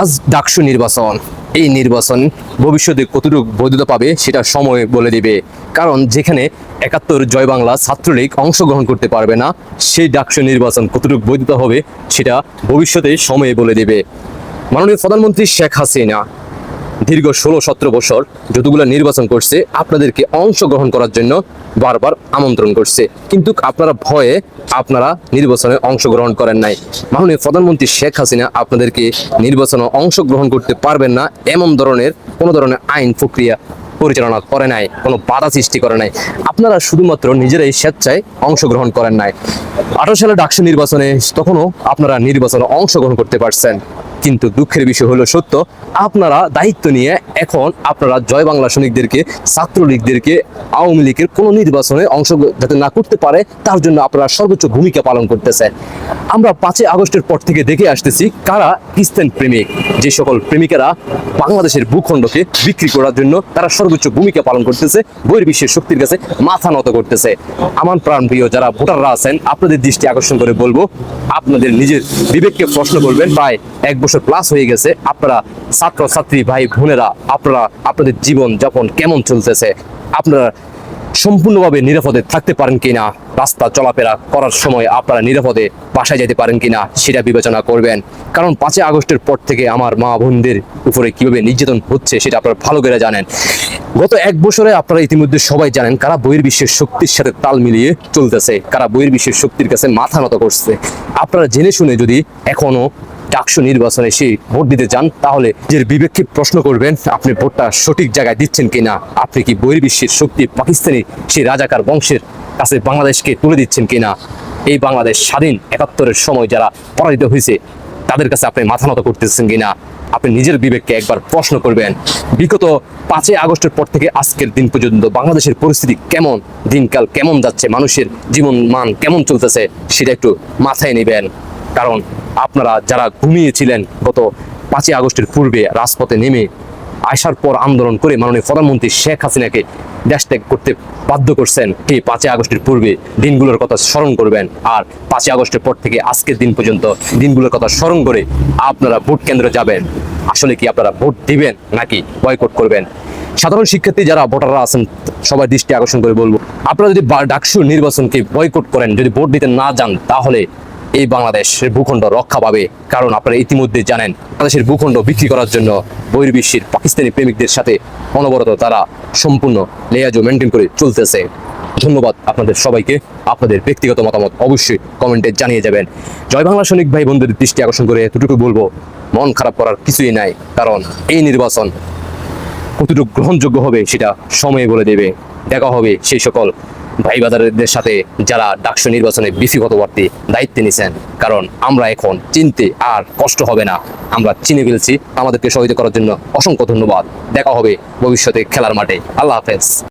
আজ ডাকসু নির্বাচন। এই নির্বাচন ভবিষ্যতে কতটুকু বৈধতা পাবে সেটা সময় বলে দেবে। কারণ যেখানে একাত্তর জয় বাংলা ছাত্রলীগ অংশগ্রহণ করতে পারবে না, সেই ডাকসু নির্বাচন কতটুকু বৈধতা হবে সেটা ভবিষ্যতে সময়ে বলে দেবে। মাননীয় প্রধানমন্ত্রী শেখ হাসিনা দীর্ঘ ষোলো সতেরো বছর যতগুলো নির্বাচন করছে, আপনাদেরকে অংশগ্রহণ করার জন্য বারবার আমন্ত্রণ করছে। কিন্তু আপনারা ভয়ে আপনারা নির্বাচনে অংশগ্রহণ করেন নাই। মাননীয় প্রধানমন্ত্রী শেখ হাসিনা আপনাদেরকে নির্বাচনে অংশগ্রহণ করতে পারবেন না, এমন ধরনের, কোনো ধরনের আইন প্রক্রিয়া পরিচালনা করে নাই, কোনো বাধা সৃষ্টি করে নাই। আপনারা শুধুমাত্র নিজেরাই স্বেচ্ছায় অংশগ্রহণ করেন নাই। আঠারো সালে ডাকসু নির্বাচনে তখনও আপনারা নির্বাচনে অংশগ্রহণ করতে পারছেন। কিন্তু দুঃখের বিষয় হলো সত্য, আপনারা দায়িত্ব নিয়ে এখন আপনারা জয় বাংলা সৈনিকদেরকে, ছাত্রলীগদেরকে, আওয়ামী লীগের কোনো নির্বাচনে অংশ যাতে না করতে পারে, তার জন্য আপনারা সর্বোচ্চ ভূমিকা পালন করতেছেন আমরা পাঁচই আগস্টের পর থেকে দেখে আসতেছি কারা ইস্তেন প্রেমিক। যে সকল প্রেমিকেরা বাংলাদেশের ভূখণ্ডকে বিক্রি করার জন্য তারা সর্বোচ্চ ভূমিকা পালন করতেছে বহির্বিশ্বের শক্তির কাছে মাথা নত করতেছে। আমার প্রাণ প্রিয় যারা ভোটাররা আছেন, আপনাদের দৃষ্টি আকর্ষণ করে বলব, আপনাদের নিজের বিবেককে প্রশ্ন করবেন, প্রায় এক বছর প্লাস হয়ে গেছে, আপনারা ছাত্র ছাত্রী ভাই বোনেরা, আপনারা আপনাদের জীবন যাপন কেমন চলতেছে? আপনারা সম্পূর্ণভাবে নিরাপদে থাকতে পারেন কিনা? রাস্তা চলাফেরা করার সময় আপনারা নিরাপদে বাসায় যেতে পারেন কিনা সেটা বিবেচনা করবেন। কারণ পাঁচই আগস্টের পর থেকে আমার মা বোনদের উপরে কীভাবে নির্যাতন হচ্ছে সেটা আপনারা ভালো করে জানেন। গত এক বছরে আপনারা ইতিমধ্যে সবাই জানেন কারা বহির্বিশ্বের শক্তির সাথে তাল মিলিয়ে চলতেছে, কারা বহির্বিশ্বের শক্তির কাছে মাথা নত করছে। আপনারা জেনে শুনে যদি এখনও ডাকসু নির্বাচনে এসে ভোট দিতে চান, তাহলে নিজের বিবেককে প্রশ্ন করবেন, আপনি ভোটটা সঠিক জায়গায় দিচ্ছেন কিনা? আপনি কি বহির্বিশ্বের শক্তি পাকিস্তানি সেই রাজাকার বংশের কাছে বাংলাদেশকে তুলে দিচ্ছেন কিনা? এই বাংলাদেশ স্বাধীন একাত্তরের সময় যারা পরাজিত হয়েছে, তাদের কাছে আপনি মাথা নত করতেছেন কিনা? আপনি নিজের বিবেককে একবার প্রশ্ন করবেন। বিগত পাঁচই আগস্টের পর থেকে আজকের দিন পর্যন্ত বাংলাদেশের পরিস্থিতি কেমন? দিনকাল কেমন যাচ্ছে? মানুষের জীবন মান কেমন চলতেছে? সেটা একটু মাথায় নেবেন। কারণ আপনারা যারা ঘুমিয়েছিলেন গত পাঁচই আগস্টের পূর্বে রাজপথে নেমে আসার পর আন্দোলন করে মাননীয় প্রধানমন্ত্রী শেখ হাসিনাকে দেশ ত্যাগ করতে বাধ্য করছেন এই পাঁচই আগস্টের পূর্বে দিনগুলোর কথা স্মরণ করবেন। আর পাঁচই আগস্টের পর থেকে আজকের দিন পর্যন্ত দিনগুলোর কথা স্মরণ করে আপনারা ভোট কেন্দ্রে যাবেন। আসলে কি আপনারা ভোট দিবেন নাকি বয়কট করবেন? সাধারণ শিক্ষার্থী যারা ভোটাররা আছেন, সবাই দৃষ্টি আকর্ষণ করে বলব, আপনারা যদি ডাকসু নির্বাচনকে বয়কট করেন, যদি ভোট দিতে না যান, তাহলে এই বাংলাদেশের ভূখণ্ড রক্ষা পাবে। কারণ আপনারা ইতিমধ্যে জানেন, বাংলাদেশের ভূখণ্ড বিক্রি করার জন্য বহির্বিশ্বের পাকিস্তানি প্রেমিকদের সাথে অনবরত তারা সম্পূর্ণ লেয়াজো মেনটেন করে চলতেছে। ধন্যবাদ আপনাদের সবাইকে। আপনাদের ব্যক্তিগত মতামত অবশ্যই কমেন্টে জানিয়ে যাবেন। জয় বাংলা সৈনিক ভাই বন্ধুদের দৃষ্টি আকর্ষণ করে এতটুকু বলব, মন খারাপ করার কিছুই নাই, কারণ এই নির্বাচন কতটুকু গ্রহণযোগ্য হবে সেটা সময়ে বলে দেবে। দেখা হবে সেই সকল ভাই বাজারদের সাথে যারা ডাকসু নির্বাচনে বিসি গতবর্তী দায়িত্বে নিছেন, কারণ আমরা এখন চিনতে আর কষ্ট হবে না। আমরা চিনে ফেলছি, আমাদেরকে সহযোগিতা করার জন্য অসংখ্য ধন্যবাদ। দেখা হবে ভবিষ্যতে খেলার মাঠে। আল্লাহ হাফেজ।